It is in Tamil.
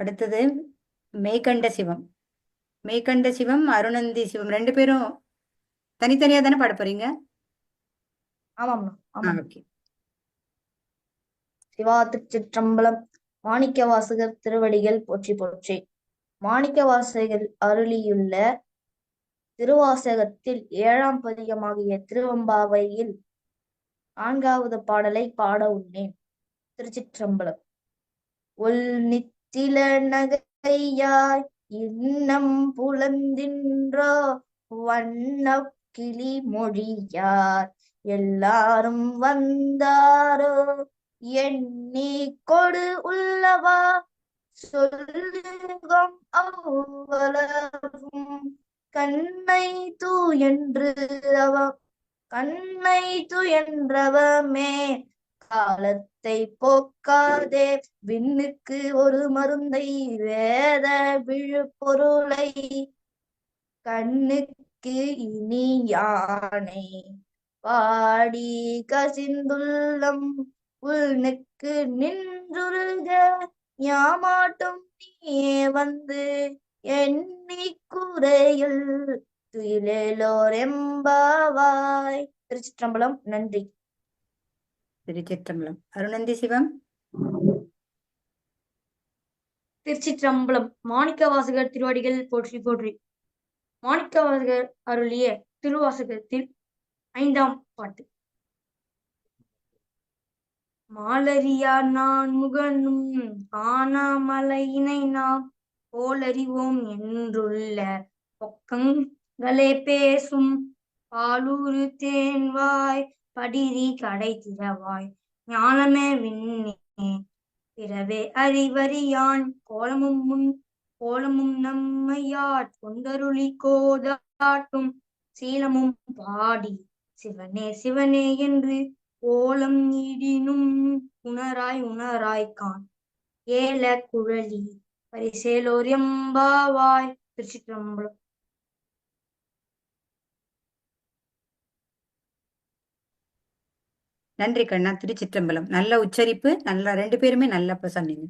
அடுத்தது மேய்கண்ட சிவம். மேய்கண்ட சிவம் அருணந்தி சிவம். ரெண்டு பேரும் தனித்தனியா தானே பாட போறீங்க? ஆமாம் ஓகே. சிவா திருச்சிற்றம்பலம் மாணிக்க வாசகர் திருவடிகள் போற்றி போற்றி. மாணிக்க வாசகர் அருளியுள்ள திருவாசகத்தில் ஏழாம் பதிகமாகிய திருவம்பாவையில் நான்காவது பாடலை பாட உள்ளேன். திருச்சிற்றம்பலம். உள் சில நகையாய் இன்னம் புலந்தின்றோ வண்ண கிளி மொழியார் எல்லாரும் வந்தாரோ? எண்ணி கொடு உள்ளவா? சொல்லுகம் அவ்வளவும். கண்ணை தூ என்று அவ கண்ணை தூ என்றவமே காலத்தை போக்காதே. விண்ணுக்கு ஒரு மருந்தை வேத விழுப்பொருளை. கண்ணுக்கு இனி யானை. பாடி கசிந்துள்ளம் உள்னுக்கு நின்றுருக. யாமாட்டும் நீயே வந்து எண்ணி குறையில் துயிலோர் எம்பாவாய். திருச்சிற்றம்பலம். நன்றி. திருச்சிற்றம்பலம். அருணந்தி சிவம். திருச்சிற்றம்பலம். மாணிக்கவாசகர் திருவடிகள் போற்றி போற்றி. மாணிக்கவாசகர் அருளிய திருவாசகத்தில் ஐந்தாம் பாட்டு. மாலரியார் நான் முகனும் காணாமலையினை நாம் போலறிவோம் என்றுள்ள பொக்கங்களே பேசும் பாலூரு தேன்வாய் படிரி கடை திறவாய் ஞானமே விண்ணே பிறவே அறிவறியான். கோலமும் முன் கோலமும் நம்மையாட். கொண்டருளி கோதாட்டும் சீலமும் பாடி. சிவனே சிவனே என்று கோலம் நீடினும் உணராய் உணராய் கான் ஏல குழலி பரிசேலோர் எம்பாவாய். திருச்சிற்றம்பலம் நன்றி கண்ணா. திருச்சிற்றம்பலம். நல்ல உச்சரிப்பு. நல்லா ரெண்டு பேருமே நல்லா சொன்னீங்க